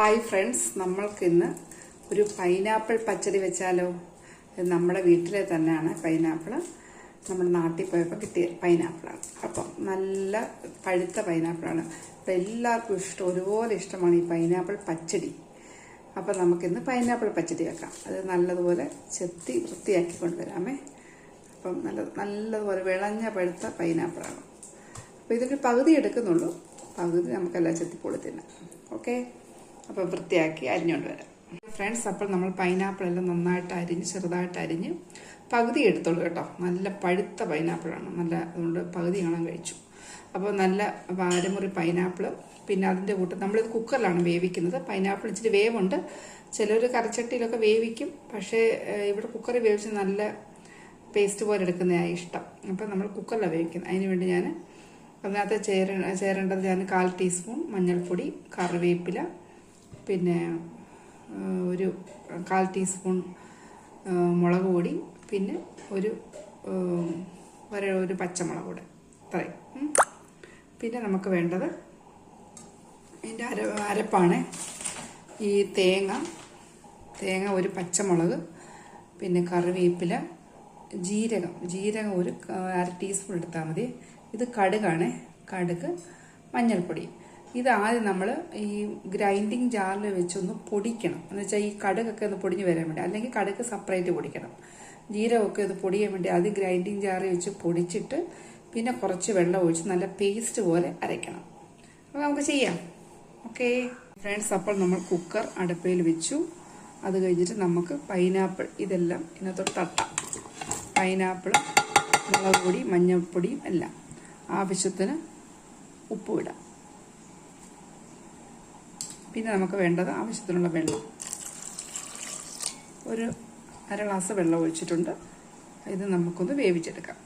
Hi friends നമ്മൾക്കിന്ന് ഒരു pineapple പച്ചടി വെച്ചാലോ? നമ്മുടെ വീട്ടിലെ തന്നെയാണ് പൈനാപ്പിൾ നമ്മുടെ നാട്ടിൽ പോയപ്പോൾ കിട്ടിയ പൈനാപ്പിളാണ് അപ്പം നല്ല പഴുത്ത പൈനാപ്പിളാണ് അപ്പം എല്ലാവർക്കും ഇഷ്ടം ഒരുപോലെ ഇഷ്ടമാണ് ഈ പൈനാപ്പിൾ പച്ചടി. അപ്പം നമുക്കിന്ന് പൈനാപ്പിൾ പച്ചടി വെക്കാം. അത് നല്ലതുപോലെ ചെത്തി വൃത്തിയാക്കി കൊണ്ടുവരാമേ. അപ്പം നല്ല നല്ലതുപോലെ വിളഞ്ഞ പഴുത്ത പൈനാപ്പിളാണ് അപ്പോൾ ഇതിന്റെ പകുതി എടുക്കുന്നുള്ളൂ. പകുതി നമുക്കെല്ലാം ചെത്തിപ്പൊളി തിന്നാം ഓക്കെ അപ്പോൾ വൃത്തിയാക്കി അരിഞ്ഞുകൊണ്ട് വരാം. ഫ്രണ്ട്സ് അപ്പോൾ നമ്മൾ പൈനാപ്പിൾ എല്ലാം നന്നായിട്ട് അരിഞ്ഞ് ചെറുതായിട്ട് അരിഞ്ഞ് പകുതി എടുത്തോളൂ കേട്ടോ. നല്ല പഴുത്ത പൈനാപ്പിളാണ് നല്ല അതുകൊണ്ട് പകുതി കാണാൻ കഴിച്ചു. അപ്പോൾ നല്ല വാരമുറി പൈനാപ്പിൾ പിന്നെ അതിന്റെ കൂട്ട് നമ്മളിത് കുക്കറിലാണ് വേവിക്കുന്നത്. പൈനാപ്പിൾ ഇച്ചിരി വേവുണ്ട്. ചിലർ കറിച്ചട്ടിയിലൊക്കെ വേവിക്കും. പക്ഷേ ഇവിടെ കുക്കറിൽ വേവിച്ച് നല്ല പേസ്റ്റ് പോലെ എടുക്കുന്നതാണ് ഇഷ്ടം. അപ്പോൾ നമ്മൾ കുക്കറിലാണ് വേവിക്കുന്നത്. അതിന് വേണ്ടി ഞാൻ അതിനകത്ത് ചേര ചേരേണ്ടത് ഞാൻ കാൽ ടീസ്പൂൺ മഞ്ഞൾപ്പൊടി കറിവേപ്പില പിന്നെ ഒരു കാൽ ടീസ്പൂൺ മുളക് പൊടി പിന്നെ ഒരു ഒരു പച്ചമുളക് കൂടെ അത്രയും പിന്നെ നമുക്ക് വേണ്ടത് ഇതിന്റെ അര അരപ്പാണ് ഈ തേങ്ങ. തേങ്ങ ഒരു പച്ചമുളക് പിന്നെ കറിവേപ്പില ജീരകം. ജീരകം ഒരു അര ടീസ്പൂൺ എടുത്താൽ മതി. ഇത് കടുകാണ്. കടുക് മഞ്ഞൾപ്പൊടി. ഇത് ആദ്യം നമ്മൾ ഈ ഗ്രൈൻഡിങ് ജാറിൽ വെച്ചൊന്ന് പൊടിക്കണം. എന്ന് വെച്ചാൽ ഈ കടുകൊക്കെ ഒന്ന് പൊടിഞ്ഞ് വരാൻ വേണ്ടി. അല്ലെങ്കിൽ കടുക് സെപ്പറേറ്റ് പൊടിക്കണം. ജീരകമൊക്കെ ഒന്ന് പൊടിയാൻ വേണ്ടി അത് ഗ്രൈൻഡിങ് ജാറിൽ വെച്ച് പൊടിച്ചിട്ട് പിന്നെ കുറച്ച് വെള്ളം ഒഴിച്ച് നല്ല പേസ്റ്റ് പോലെ അരയ്ക്കണം. അപ്പോൾ നമുക്ക് ചെയ്യാം. ഓക്കെ. ഫ്രണ്ട്സ് അപ്പോൾ നമ്മൾ കുക്കർ അടുപ്പയിൽ വെച്ചു. അത് കഴിഞ്ഞിട്ട് നമുക്ക് പൈനാപ്പിൾ ഇതെല്ലാം ഇതിനകത്തോട്ട് തട്ടാം. പൈനാപ്പിൾ മുളക് പൊടി മഞ്ഞൾപ്പൊടിയും എല്ലാം. ആവശ്യത്തിന് ഉപ്പ് ഇടാം. പിന്നെ നമുക്ക് വേണ്ടത് ആവശ്യത്തിനുള്ള വെള്ളം. ഒരു അര ഗ്ലാസ് വെള്ളം ഒഴിച്ചിട്ടുണ്ട്. ഇത് നമുക്കൊന്ന് വേവിച്ചെടുക്കാം.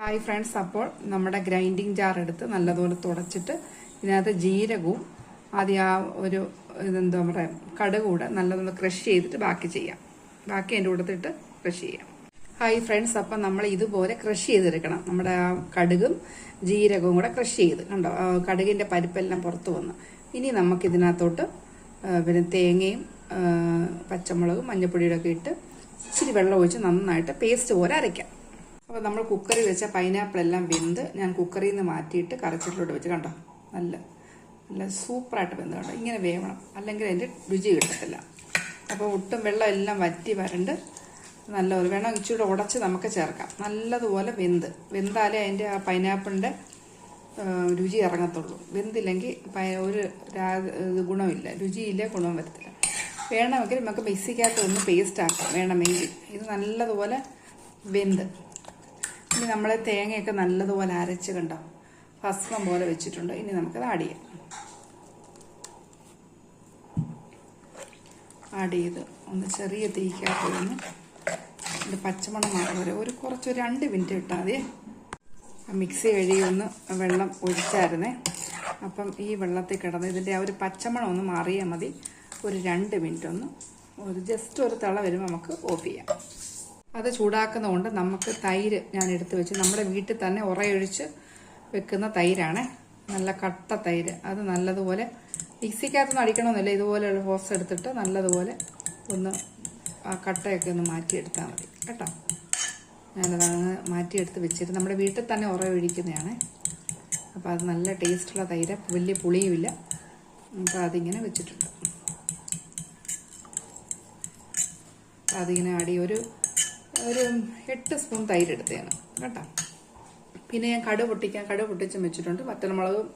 ഹായ് ഫ്രണ്ട്സ് അപ്പോൾ നമ്മുടെ ഗ്രൈൻഡിങ് ജാർ എടുത്ത് നല്ലതുപോലെ തുടച്ചിട്ട് ഇതിനകത്ത് ജീരകവും ആദ്യം ആ ഒരു ഇതെന്താ പറയുക കടുക് കൂടെ നല്ലതുപോലെ ക്രഷ് ചെയ്തിട്ട് ബാക്കി ചെയ്യാം. ബാക്കി അതിന്റെ കൂട്ടത്തിട്ട് ക്രഷ് ചെയ്യാം. ഹായ് ഫ്രണ്ട്സ് അപ്പം നമ്മൾ ഇതുപോലെ ക്രഷ് ചെയ്തെടുക്കണം. നമ്മുടെ ആ കടുകും ജീരകവും കൂടെ ക്രഷ് ചെയ്ത് കണ്ടോ? കടുകിന്റെ പരിപ്പെല്ലാം പുറത്ത് വന്നു. ഇനി നമുക്കിതിനകത്തോട്ട് പിന്നെ തേങ്ങയും പച്ചമുളകും മഞ്ഞപ്പൊടിയുടെ ഒക്കെ ഇട്ട് ഇച്ചിരി വെള്ളം ഒഴിച്ച് നന്നായിട്ട് പേസ്റ്റ് പോലെ അരയ്ക്കാം. അപ്പോൾ നമ്മൾ കുക്കറിൽ വെച്ച പൈനാപ്പിൾ എല്ലാം വെന്ത് ഞാൻ കുക്കറിൽ നിന്ന് മാറ്റിയിട്ട് കറച്ചിട്ടിലോട്ട് വെച്ച് കണ്ടോ? നല്ല നല്ല സൂപ്പറായിട്ട് വെന്ത് കണ്ടോ? ഇങ്ങനെ വേവണം. അല്ലെങ്കിൽ അതിന്റെ രുചി കിട്ടത്തില്ല. അപ്പോൾ ഒട്ടും വെള്ളം എല്ലാം വറ്റി വരണ്ട് നല്ല ഒരു വേണം. ഇച്ചിരി ഉടച്ച് നമുക്ക് ചേർക്കാം. നല്ലതുപോലെ വെന്ത്. വെന്താലേ അതിന്റെ ആ പൈനാപ്പിളിന്റെ രുചി ഇറങ്ങത്തുള്ളൂ. വെന്തില്ലെങ്കിൽ ഒരു ഗുണമില്ല. രുചിയില്ല ഗുണവും വരത്തില്ല. വേണമെങ്കിൽ നമുക്ക് മിക്സിക്കകത്ത് ഒന്ന് പേസ്റ്റ് ആക്കാം. വേണമെങ്കിൽ. ഇത് നല്ലതുപോലെ വെന്ത്. ഇനി നമ്മൾ തേങ്ങയൊക്കെ നല്ലതുപോലെ അരച്ച് കണ്ടോ? ഭസ്മം പോലെ വെച്ചിട്ടുണ്ട്. ഇനി നമുക്കത് ആഡ് ചെയ്യാം. ആഡ് ചെയ്ത് ഒന്ന് ചെറിയ തീക്കകത്ത് ഒന്ന് പച്ചമണം മാറുന്നവരെ വരെ. ഒരു കുറച്ച് രണ്ട് മിനിറ്റ് ഇട്ടാൽ മിക്സി കഴുകി ഒന്ന് വെള്ളം ഒഴിച്ചായിരുന്നേ. അപ്പം ഈ വെള്ളത്തിൽ കിടന്ന് ഇതിന്റെ ആ ഒരു പച്ചമണം ഒന്ന് മാറിയാൽ മതി. ഒരു രണ്ട് മിനിറ്റ് ഒന്ന് ഒരു ജസ്റ്റ് ഒരു തള വരുമ്പോൾ നമുക്ക് ഓഫ് ചെയ്യാം. അത് ചൂടാക്കുന്നതുകൊണ്ട് നമുക്ക് തൈര് ഞാൻ എടുത്ത് വെച്ച്. നമ്മുടെ വീട്ടിൽ തന്നെ ഉറയൊഴിച്ച് വെക്കുന്ന തൈരാണ്. നല്ല കട്ട തൈര്. അത് നല്ലതുപോലെ മിക്സിക്കകത്തൊന്നും അടിക്കണമെന്നില്ല. ഇതുപോലെയുള്ള ഹോസ് എടുത്തിട്ട് നല്ലതുപോലെ ഒന്ന് ആ കട്ടയൊക്കെ ഒന്ന് മാറ്റിയെടുത്താൽ മതി. കേട്ടോ? ഞാനത് അങ്ങ് മാറ്റിയെടുത്ത് വെച്ചിട്ട് നമ്മുടെ വീട്ടിൽ തന്നെ ഉറയൊഴിക്കുന്നതാണ് അപ്പോൾ അത് നല്ല ടേസ്റ്റുള്ള തൈര് വലിയ പുളിയുമില്ല. അപ്പോൾ അതിങ്ങനെ വെച്ചിട്ടുണ്ട്. അതിങ്ങനെ അടി ഒരു ഒരു എട്ട് സ്പൂൺ തൈര് എടുത്തതാണ്. കേട്ടോ? പിന്നെ ഞാൻ കടു പൊട്ടിക്കാൻ കടു പൊട്ടിച്ചും വെച്ചിട്ടുണ്ട്. വറ്റൽമുളകും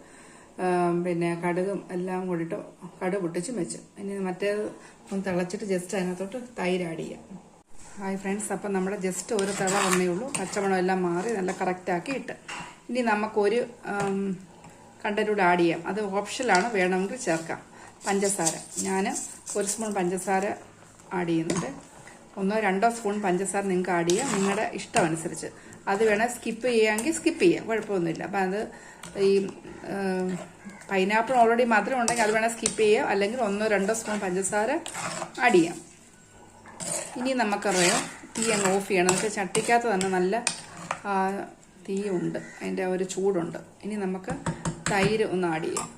പിന്നെ കടുകും എല്ലാം കൂടിയിട്ട് കടു പൊട്ടിച്ചും വെച്ചു. ഇനി മറ്റേത് ഒന്ന് തിളച്ചിട്ട് ജസ്റ്റ് അതിനകത്തോട്ട് തൈര് ആഡ് ചെയ്യാം. ഹായ് ഫ്രണ്ട്സ് അപ്പം നമ്മുടെ ജസ്റ്റ് ഒരു തിള വന്നേ ഉള്ളൂ. പച്ചമണം എല്ലാം മാറി നല്ല കറക്റ്റാക്കി ഇട്ട് ഇനി നമുക്കൊരു കണ്ടന്റൂടെ ആഡ് ചെയ്യാം. അത് ഓപ്ഷനാണ് വേണമെങ്കിൽ ചേർക്കാം. പഞ്ചസാര. ഞാൻ ഒരു സ്പൂൺ പഞ്ചസാര ആഡ് ചെയ്യുന്നുണ്ട്. ഒന്നോ രണ്ടോ സ്പൂൺ പഞ്ചസാര നിങ്ങൾക്ക് ആഡ് ചെയ്യാം നിങ്ങളുടെ ഇഷ്ടം അനുസരിച്ച്. അത് വേണേൽ സ്കിപ്പ് ചെയ്യാമെങ്കിൽ സ്കിപ്പ് ചെയ്യാം കുഴപ്പമൊന്നുമില്ല. അപ്പം അത് ഈ പൈനാപ്പിൾ ഓൾറെഡി മധുരം ഉണ്ടെങ്കിൽ അത് വേണേൽ സ്കിപ്പ് ചെയ്യാം. അല്ലെങ്കിൽ ഒന്നോ രണ്ടോ സ്പൂൺ പഞ്ചസാര ആഡ് ചെയ്യാം. ഇനി നമുക്കറിയാം തീ അങ്ങ് ഓഫ് ചെയ്യണം. നമുക്ക് ചട്ടിക്കകത്ത് തന്നെ നല്ല തീയുണ്ട്. അതിന്റെ ഒരു ചൂടുണ്ട്. ഇനി നമുക്ക് തൈര് ഒന്ന് ആഡ് ചെയ്യാം.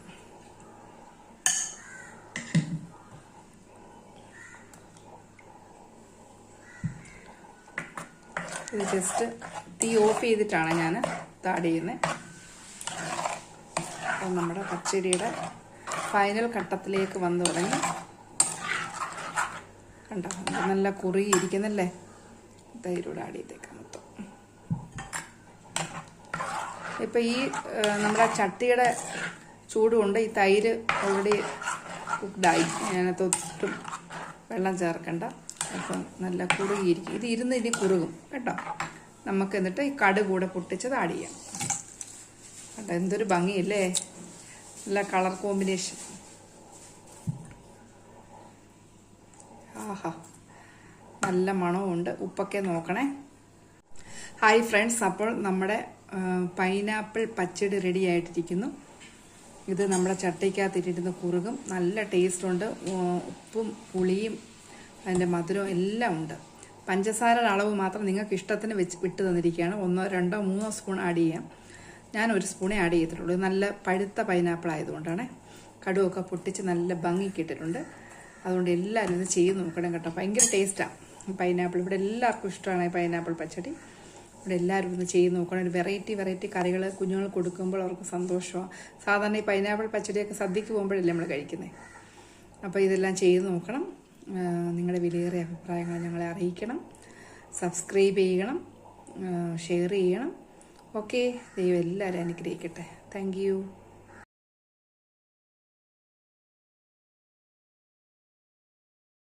ഇത് ജസ്റ്റ് തീ ഓഫ് ചെയ്തിട്ടാണ് ഞാൻ ഇത് ആഡ് ചെയ്യുന്നത് അപ്പം നമ്മുടെ പച്ചടിയുടെ ഫൈനൽ ഘട്ടത്തിലേക്ക് വന്നു തുടങ്ങി. കണ്ടോ? നല്ല കുറുകിയിരിക്കുന്നല്ലേ? തൈരൂടെ ആഡ് ചെയ്തേക്കാം മൊത്തം. ഇപ്പം ഈ നമ്മുടെ ചട്ടിയുടെ ചൂടുകൊണ്ട് ഈ തൈര് ഓൾറെഡി കുക്ക്ഡായി അതിനകത്ത് ഒട്ടും വെള്ളം ചേർക്കണ്ട. അപ്പം നല്ല കുറുകിയിരിക്കും. ഇത് ഇരുന്ന് ഇനി കുറുകും. കേട്ടോ? നമുക്ക് എന്നിട്ട് ഈ കടു കൂടെ പൊട്ടിച്ചത് ആഡ് ചെയ്യാം. കേട്ടോ എന്തൊരു ഭംഗിയല്ലേ? നല്ല കളർ കോമ്പിനേഷൻ. ആഹാ. നല്ല മണവുമുണ്ട്. ഉപ്പൊക്കെ നോക്കണേ. Hi friends. അപ്പോൾ നമ്മുടെ പൈനാപ്പിൾ പച്ചടി റെഡി ആയിട്ടിരിക്കുന്നു. ഇത് നമ്മുടെ ചട്ടിക്കകത്തിട്ടിരുന്ന് കുറുകും നല്ല ടേസ്റ്റുണ്ട് ഉപ്പും പുളിയും അതിന്റെ മധുരവും എല്ലാം ഉണ്ട്. പഞ്ചസാരയുടെ അളവ് മാത്രം നിങ്ങൾക്ക് ഇഷ്ടത്തിന് വെച്ച് വിട്ട് തന്നിരിക്കുകയാണ്. ഒന്നോ രണ്ടോ മൂന്നോ സ്പൂൺ ആഡ് ചെയ്യാം. ഞാൻ ഒരു സ്പൂണേ ആഡ് ചെയ്തിട്ടുള്ളൂ. നല്ല പഴുത്ത പൈനാപ്പിൾ ആയതുകൊണ്ടാണ്. കടുവൊക്കെ പൊട്ടിച്ച് നല്ല ഭംഗിക്ക് ഇട്ടിട്ടുണ്ട്. അതുകൊണ്ട് എല്ലാവരും ഇത് ചെയ്ത് നോക്കണം കേട്ടോ. ഭയങ്കര ടേസ്റ്റാണ് പൈനാപ്പിൾ ഇവിടെ എല്ലാവർക്കും ഇഷ്ടമാണ് പൈനാപ്പിൾ പച്ചടി. ഇവിടെ എല്ലാവരും ഒന്ന് ചെയ്ത് നോക്കണം. ഒരു വെറൈറ്റി വെറൈറ്റി കറികൾ കുഞ്ഞുങ്ങൾ കൊടുക്കുമ്പോൾ അവർക്ക് സന്തോഷമാണ് സാധാരണ ഈ പൈനാപ്പിൾ പച്ചടിയൊക്കെ സദ്യക്ക് പോകുമ്പോഴല്ലേ നമ്മൾ കഴിക്കുന്നത് അപ്പോൾ ഇതെല്ലാം ചെയ്ത് നോക്കണം. നിങ്ങളുടെ വിലയേറിയ അഭിപ്രായങ്ങൾ ഞങ്ങളെ അറിയിക്കണം. സബ്സ്ക്രൈബ് ചെയ്യണം. ഷെയർ ചെയ്യണം. ഓക്കെ ദൈവം എല്ലാവരും അനുഗ്രഹിക്കട്ടെ. താങ്ക്